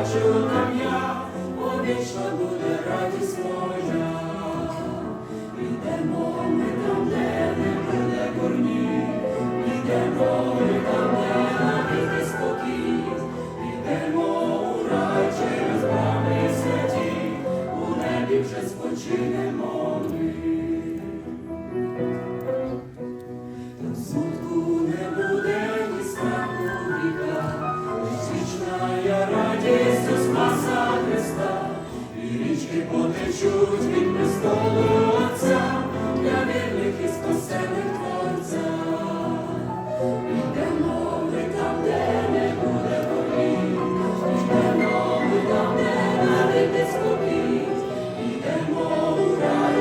хочу там я, бо вічно буде радість моя. Ідемо ми там, де не буде корні, ідемо ми там, де навіки спокій, ідемо у рай через брами святі, у небі вже спочинемо ми.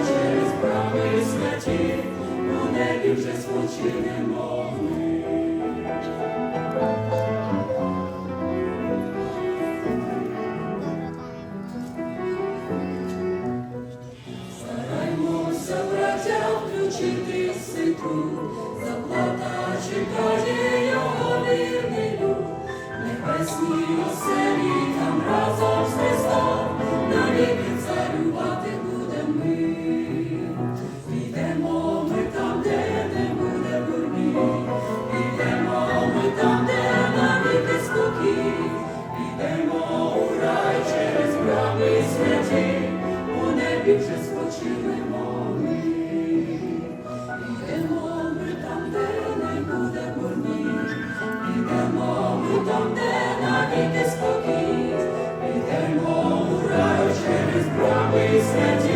Через брами смерті у небі вже спочинемо побачити ситу, заплатачі оселі там разом з Христом, навіки царювати буде ми. Підемо ми там, де не буде підемо ми там, де навіки спокій, підемо у рай через брами святі, у небі вже Santa.